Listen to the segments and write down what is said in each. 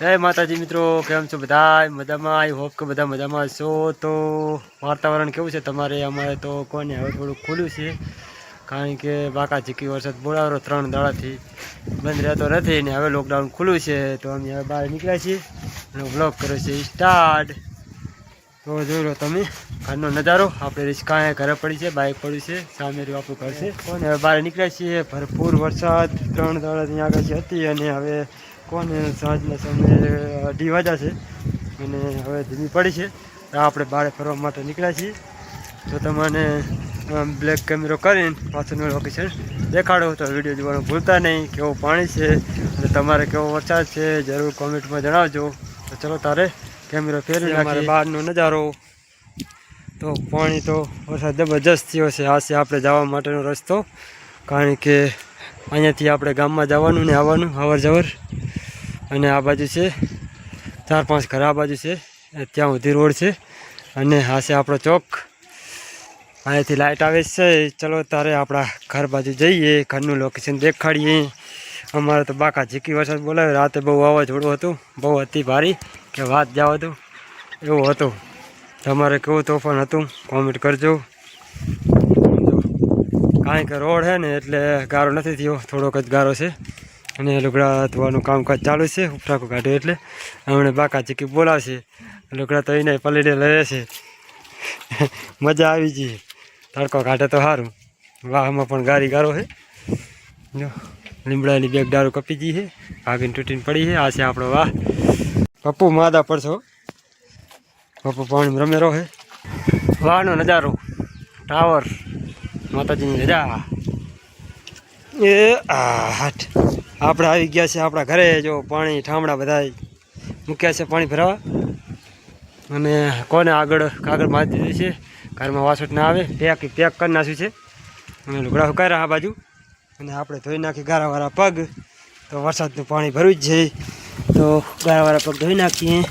જય માતાજી મિત્રો, કેમ છો બધા મજામાં? આઈ હોપ કે બધા મજામાં છો તો વાતાવરણ કેવું છે તમારે? અમારે તો કોને? હવે થોડું ખુલ્યું છે. કારણ કે બાકા ઝીકી વરસાદ બોલાવરો ત્રણ દાડાથી. બંધ રહેતો નથી ને હવે લોકડાઉન ખુલ્લું છે. તો અમે હવે બહાર નીકળ્યા છીએ અને બ્લોગ કર્યો છે સ્ટાર્ટ તો જોઈ લો તમે, ઘરનો નજારો. આપણે રિસ્કાએ ઘરે પડી છે બાઇક પડ્યું છે, સામે રહ્યું આપણું ઘર છે. કોને હવે બહાર નીકળ્યા છીએ. ભરપૂર વરસાદ. ત્રણ દાડાથી આગળ હતી અને હવે કોને સાંજના સમયે અઢી વાગ્યા છે. અને હવે ધીમી પડી છે. તો આપણે બહાર ફરવા માટે નીકળ્યા છીએ. તો તમને બ્લેક કેમેરો કરીને પાછળનું લોકેશન દેખાડો. તો વીડિયો જોવાનું ભૂલતા નહીં. કેવું પાણી છે અને તમારે કેવો વરસાદ છે જરૂર કોમેન્ટમાં જણાવજો. તો ચલો તારે કેમેરો ફેરવી અમારે બહારનો નજારો. તો પાણી તો વરસાદ જબરજસ્ત થયો છે. આ છે આપણે જવા માટેનો રસ્તો. કારણ કે અહીંયાથી આપણે ગામમાં જવાનું ને આવવાનું અવર જવર અને આ બાજુ છે, ચાર પાંચ ઘર આ બાજુ છે ત્યાં સુધી રોડ છે. અને આ છે આપણો ચોક. અહીંયાથી લાઇટ આવે છે. ચલો તારે આપણા ઘર બાજુ જઈએ, ઘરનું લોકેશન દેખાડીએ. અમારે તો બાકા ઝીકી વરસાદ બોલાવે રાતે બહુ વાવાઝોડું હતું. બહુ હતી ભારી. કે વાત જાવ હતું. એવું હતું. તમારે કેવું તોફાન હતું? કોમેન્ટ કરજો. કારણ કે રોડ છે ને એટલે ગારો નથી થયો. થોડોક જ ગારો છે. અને લુગડા ધોવાનું કામકાજ ચાલુ છે ઉપરાકો કાઢ્યો એટલે. હમણાં બાકા ચીકી બોલાવશે, લુગડા તો એને પલડે લે છે. મજા આવી જઈએ તડકો કાઢે તો સારું વાહમાં પણ ગારી ગારો છે જો, લીમડાની બેગ દારૂ કપી ગઈ છે ભાગીને તૂટીને પડી છે આ છે આપણો વાહ. પપ્પુ માદા પડશો પપ્પુ પાણી રમેરો છે વાહનો નજારો. ટાવર. માતાજીની રજા. એ આ હાટ. આપણે આવી ગયા છે આપણા ઘરે, જો પાણી ઠામડા બધા મૂક્યા છે પાણી ભરાવા. અને કોને આગળ કાગળ મારી દીધું છે? ઘરમાં વાસઠ ના આવે, પેક પેક કરી નાખ્યું છે. અને લુગડા સુકાઈ રહ્યા આ બાજુ. અને આપણે ધોઈ નાખી ગારાવાળા પગ. તો વરસાદનું પાણી ભરવું જ છે. તો ગારાવાળા પગ ધોઈ નાખીએ.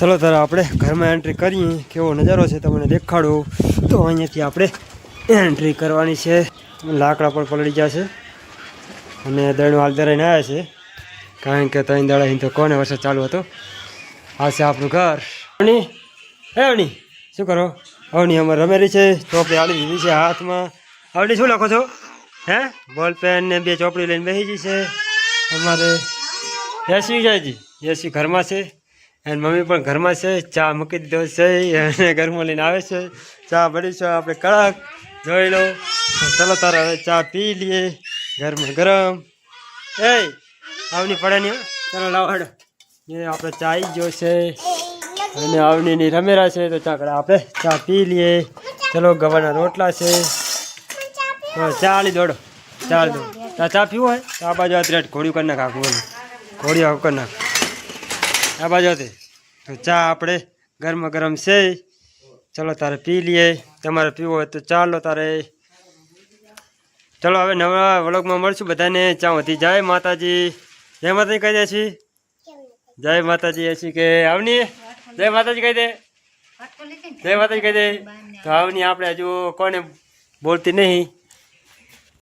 ચલો તારે આપણે ઘરમાં એન્ટ્રી કરીએ. કેવો નજારો છે, તમને દેખાડો. તો અહીંયાથી આપણે એન્ટ્રી કરવાની છે. લાકડા પણ પલળી ગયા છે અને દળનું હાલ દરાઈને આવ્યા છે. કારણ કે ત્રણ દાડા તો કોને વરસાદ ચાલુ હતો? આ છે આપણું ઘર. અણી હે અણી શું કરો? અવણી અમારે રમેલી છે. ચોપડી આલી દીધી છે હાથમાં. અવણી શું લખો છો? હે? બોલ પેન ને બે ચોપડી લઈને બેસી ગઈ છે અમારે એસી જાયજી એસી ઘરમાં છે. એને મમ્મી પણ ઘરમાં છે. ચા મૂકી દીધો છે. એને ઘરમાં લઈને આવે છે. ચા બની છે. આપણે કડક જોઈ લો. ચાલો તારે હવે ચા પી લઈએ. ગરમ ગરમ. એ આવની પડે નહીં. ચાલો લાવો એ આપણે ચા આવી ગયો છે અને આવનીની રમેરા છે તો ચાકડા આપણે ચા પી લઈએ. ચલો ગવાના રોટલા છે. ચા આલી દોડો ચા આલી દોડો તા ચા પીવો હોય? તો આ બાજુ અત્યારે ઘોડી કરી નાખ આખું ઘોડી ઘોડિયા કરી નાખ. આ બાજુ હતી તો ચા આપણે ગરમા ગરમ છે. ચલો તારે પી લઈએ. તમારે પીવો હોય તો ચાલો તારે. ચલો હવે નવા વ્લોગમાં મળશું બધાને. હતી જય માતાજી. જય માતાજી કહી દે છી. જય માતાજી એસી કે આવની? જય માતાજી કહી દે. જય માતાજી કહી દે. તો આવની આપણે હજુ કોને બોલતી નહીં.